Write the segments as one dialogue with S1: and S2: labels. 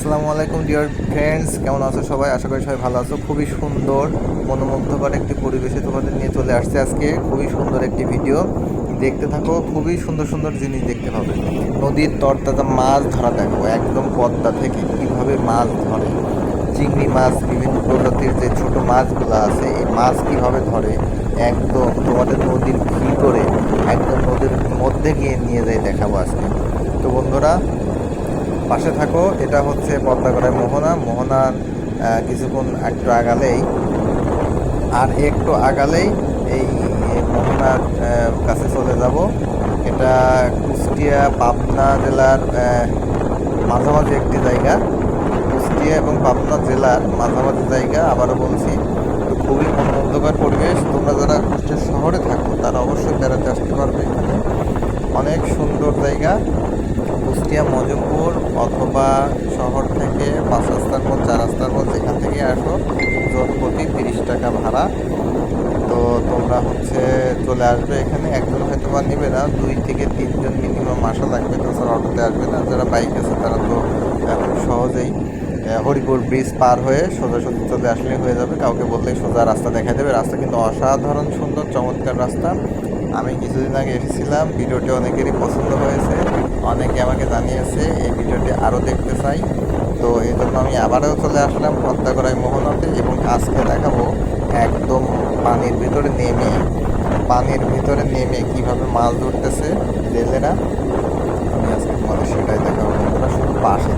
S1: আসসালামু আলাইকুম dear friends কেমন আছো সবাই? আশা করি সবাই ভালো আছো। খুবই সুন্দর, মনোমুগ্ধকর একটি পরিবেশে তোমাদের নিয়ে চলে আসছে আজকে। খুবই সুন্দর একটি ভিডিও দেখতে থাকো, খুবই সুন্দর সুন্দর জিনিস দেখতে পাবে নদীর তরতাজা মাছ ধরা দেখো, একদম পদ্মা থেকে। কীভাবে মাছ ধরে? চিংড়ি মাছ, বিভিন্ন প্রজাতির যে ছোট মাছগুলো আছে, এই মাছ কীভাবে ধরে? একদম তোমাদের নদীর ভিতরে, একদম নদীর মধ্যে গিয়ে নিয়ে যাই দেখাবো আজকে। তো বন্ধুরা পাশে থাকো, এটা হচ্ছে পদ্মাগড়ায় মোহনা। মোহনার কিছুক্ষণ একটু আগালেই। আর একটু আগালেই এই মোহনার কাছে চলে যাব। এটা কুষ্টিয়া, পাবনা জেলার মাঝামাঝি একটি জায়গা। কুষ্টিয়া এবং পাবনা জেলার মাঝামাঝি জায়গা, আবারও বলছি খুবই মনোমুগ্ধকর পরিবেশ। তোমরা যারা কুষ্টিয়া শহরে থাকো, তারা অবশ্যই বেড়াতে আসতে পারবে অনেক সুন্দর জায়গা। কুষ্টিয়া, মজমপুর অথবা শহর থেকে পাঁচ রাস্তার পর চার রাস্তার পর যেখান থেকে আসো জন প্রতি তিরিশ টাকা ভাড়া। তো তোমরা হচ্ছে চলে আসবে এখানে। একজন হয়তো বা নেবে না, দুই থেকে তিনজন মিনিমাম আসা লাগবে। তাছাড়া অটোতে আসবে না। যারা বাইক আছে, তারা তো খুব সহজেই হরিপুর ব্রিজ পার হয়ে সোজাসুজি চলে আসলে হয়ে যাবে। কাউকে বললেই সোজা রাস্তা দেখা দেবে। রাস্তা কিন্তু অসাধারণ সুন্দর, চমৎকার রাস্তা। আমি কিছুদিন আগে এসেছিলাম, ভিডিওটি অনেকেরই পছন্দ হয়েছে, অনেকে আমাকে জানিয়েছে এই ভিডিওটি আরও দেখতে চাই। তো এই জন্য আমি আবারও চলে আসলাম পদ্মাগড়াই মোহনাতে এবং আজকে দেখাবো একদম পানির ভিতরে নেমে, পানির ভিতরে নেমে কীভাবে মাছ ধরতেছে জেলেরা। আমি আজকে তোমাদের সেটাই দেখাবো বন্ধুরা শুধু পাশে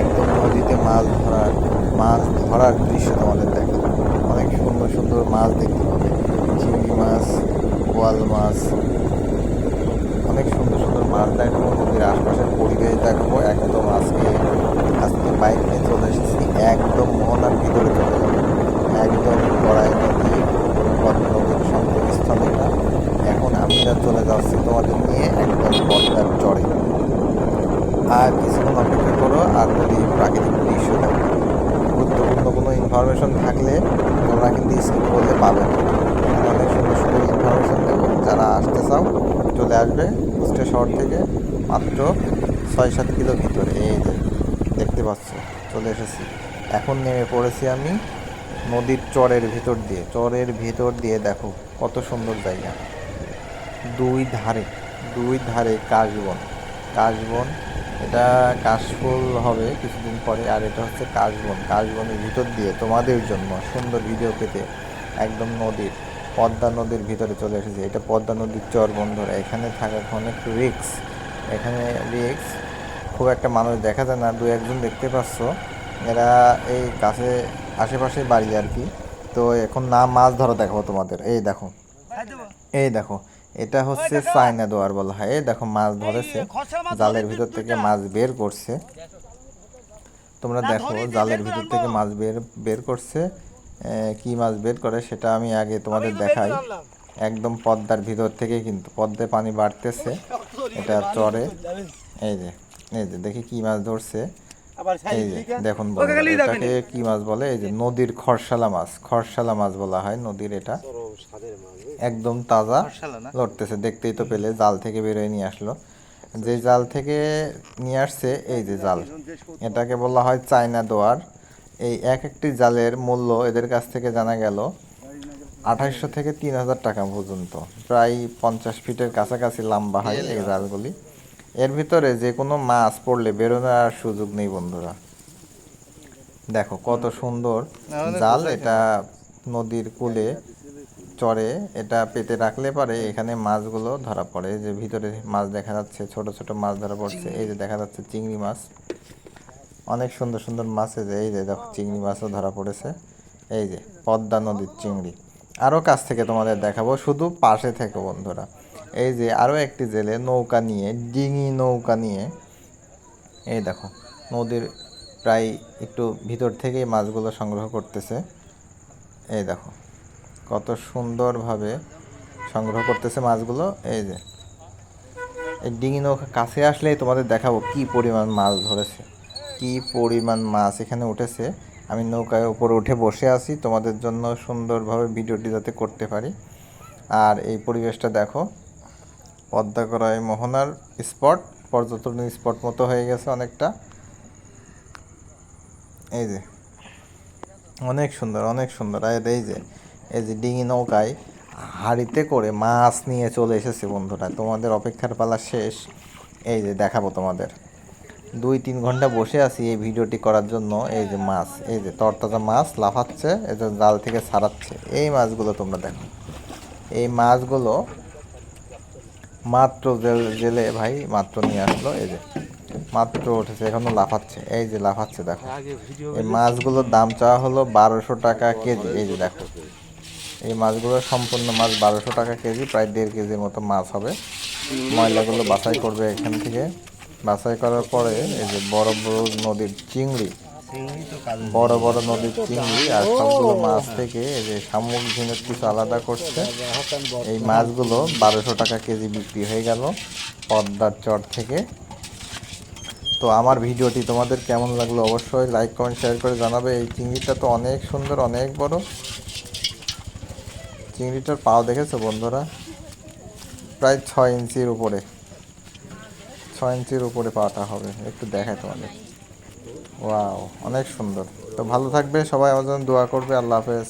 S1: একদম নদীতে মাছ ধরার মাছ ধরার দৃশ্য তোমাদের দেখাবো। অনেক সুন্দর সুন্দর মাছ দেখতে পাবে, চিংড়ি মাছ বোয়াল মাছ। অনেক সুন্দর সুন্দর মাছ দেখাবো নদীর আশপাশের পরিবেশ দেখাবো। একদম আজকে আজকে বাইক নিয়ে চলে এসেছি, একদম মোহনার ভিতরে চলে যাব। একদম গড়াই নদী নদীর সংযোগস্থল এটা এখন আমরা চলে যাচ্ছি তোমাদের নিয়ে একদম পদ্মার চড়ে আর কিছুক্ষণ অপেক্ষা করো, আর নদীর প্রাকৃতিক দৃশ্য দেখো, গুরুত্বপূর্ণ কোনো ইনফরমেশন থাকলে তোমরা কিন্তু স্কিপ করলে পাবে না এখানে অনেক সুন্দর সুন্দর ইনফরমেশন দেবো যারা আসতে চাও আসবে কুষ্টিয়া শহর থেকে মাত্র ছয় সাত কিলো ভিতরে। এই যে, দেখতে পাচ্ছ, চলে এসেছি। এখন নেমে পড়েছি আমি নদীর চরের ভিতর দিয়ে। চরের ভিতর দিয়ে দেখো, কত সুন্দর জায়গা। দুই ধারে দুই ধারে কাশবন। কাশবন, এটা কাশফুল হবে কিছুদিন পরে, আর এটা হচ্ছে কাশবন। কাশবনের ভিতর দিয়ে তোমাদের জন্য সুন্দর ভিডিও পেতে একদম নদীর। পদ্মা নদীর ভিতরে চলে এসেছে। এটা পদ্মা নদীর চর বন্ধুরা। এখানে থাকা অনেক রিক্স এখানে রিক্স খুব একটা মানুষ দেখা যায় না। দু একজন দেখতে পাচ্ছ। এরা এই কাছে আশেপাশে বাড়ি আর কি। তো এখন না মাছ ধরা দেখাবো তোমাদের। এই দেখো। এই দেখো। এটা হচ্ছে চায়না দোয়ার বলা হয়। এই দেখো মাছ ধরেছে। জালের ভিতর থেকে মাছ বের করছে। তোমরা দেখো, জালের ভিতর থেকে মাছ বের বের করছে। কি মাছ বের করে সেটা আমি আগে তোমাদের দেখাই। একদম পদ্মার ভিতর থেকে কিন্তু পদ্মায় পানি বাড়তেছে। এটা চরে। এই যে এই যে দেখি কি মাছ ধরছে। এই যে দেখুন এটাকে কি মাছ বলে? এই যে নদীর খরশালা মাছ। খরশালা মাছ বলা হয় নদীর এটা। একদম তাজা লড়তেছে। দেখতেই তো পেলে জাল থেকে বেরোয় নিয়ে আসলো। যে জাল থেকে নিয়ে আসছে এই যে জাল। এটাকে বলা হয় চায়না দোয়ার। এই এক একটি জালের মূল্য এদের কাছ থেকে জানা গেল আঠাইশশো থেকে তিন হাজার টাকা পর্যন্ত প্রায় পঞ্চাশ ফিটের কাছাকাছি লম্বা হয় এই জালগুলি। এর ভিতরে যে কোনো মাছ পড়লে বেরোনোর আর সুযোগ নেই বন্ধুরা। দেখো কত সুন্দর জাল এটা নদীর কূলে চরে এটা পেতে রাখলে পারে এখানে মাছগুলো ধরা পড়ে। এই যে ভিতরে মাছ দেখা যাচ্ছে ছোট ছোট মাছ ধরা পড়ছে এই যে দেখা যাচ্ছে চিংড়ি মাছ। অনেক সুন্দর সুন্দর মাছ এই যে এই যে দেখো চিংড়ি মাছও ধরা পড়েছে। এই যে, পদ্মা নদীর চিংড়ি। আরও কাছ থেকে তোমাদের দেখাবো, শুধু পাশে থেকে বন্ধুরা। এই যে আরও একটি জেলে নৌকা নিয়ে, ডিঙি নৌকা নিয়ে। এই দেখো, নদীর প্রায় একটু ভিতর থেকেই মাছগুলো সংগ্রহ করতেছে। এই দেখো, কত সুন্দরভাবে সংগ্রহ করতেছে মাছগুলো। এই যে, এই ডিঙি নৌকা কাছে আসলেই তোমাদের দেখাবো কি পরিমাণ মাছ ধরেছে। কি পরিমাণ মাছ এখানে উঠেছে, আমি নৌকায় উপরে উঠে বসে আছি, তোমাদের জন্য সুন্দরভাবে ভিডিওটি যাতে করতে পারি। আর এই পরিবেশটা দেখো, পদ্মা করায় মোহনার স্পট, পর্যটন স্পট মতো হয়ে গেছে অনেকটা। এই যে, অনেক সুন্দর অনেক সুন্দর। আর এই যে এই যে ডিঙি নৌকায় হাড়িতে করে মাছ নিয়ে চলে এসেছে বন্ধুরা, তোমাদের অপেক্ষার পালা শেষ। এই যে দেখাবো তোমাদের। দুই তিন ঘণ্টা বসে আছি এই ভিডিওটি করার জন্য। এই যে মাছ, এই যে তরতাজা মাছ লাফাচ্ছে, এই যে জাল থেকে ছাড়াচ্ছে। এই মাছগুলো তোমরা দেখো। এই মাছগুলো মাত্র জেল- ভাই মাত্র নিয়ে আসলো, এই যে মাত্র উঠেছে, এখনও লাফাচ্ছে। এই যে লাফাচ্ছে, দেখো। এই মাছগুলোর দাম চাওয়া হলো বারোশো টাকা কেজি, এই যে দেখো। এই মাছগুলো সম্পূর্ণ মাছ বারোশো টাকা কেজি, প্রায় দেড় কেজির মতো মাছ হবে। ময়লাগুলো বাছাই করবে এখান থেকে। বাছাই করার পরে এই যে বড় বড় নদীর চিংড়ি, বড় বড় নদীর চিংড়ি আর সবগুলো মাছ থেকে এই যে শামুক ঝিনুক কিছু আলাদা করছে। এই মাছগুলো বারোশো টাকা কেজি বিক্রি হয়ে গেল পদ্মার চর থেকে। তো আমার ভিডিওটি তোমাদের কেমন লাগল অবশ্যই লাইক কমেন্ট শেয়ার করে জানাবে। এই চিংড়িটা তো অনেক সুন্দর, অনেক বড়। চিংড়িটার পাও দেখেছ বন্ধুরা? প্রায় ছয় ইঞ্চির উপরে। ছয় ইঞ্চির উপরে পাওয়াটা হবে। একটু দেখায় তোমাদের। ওয়াও, অনেক সুন্দর। তো ভালো থাকবে, সবাই আমার জন্য দোয়া করবে, আল্লাহ হাফেজ।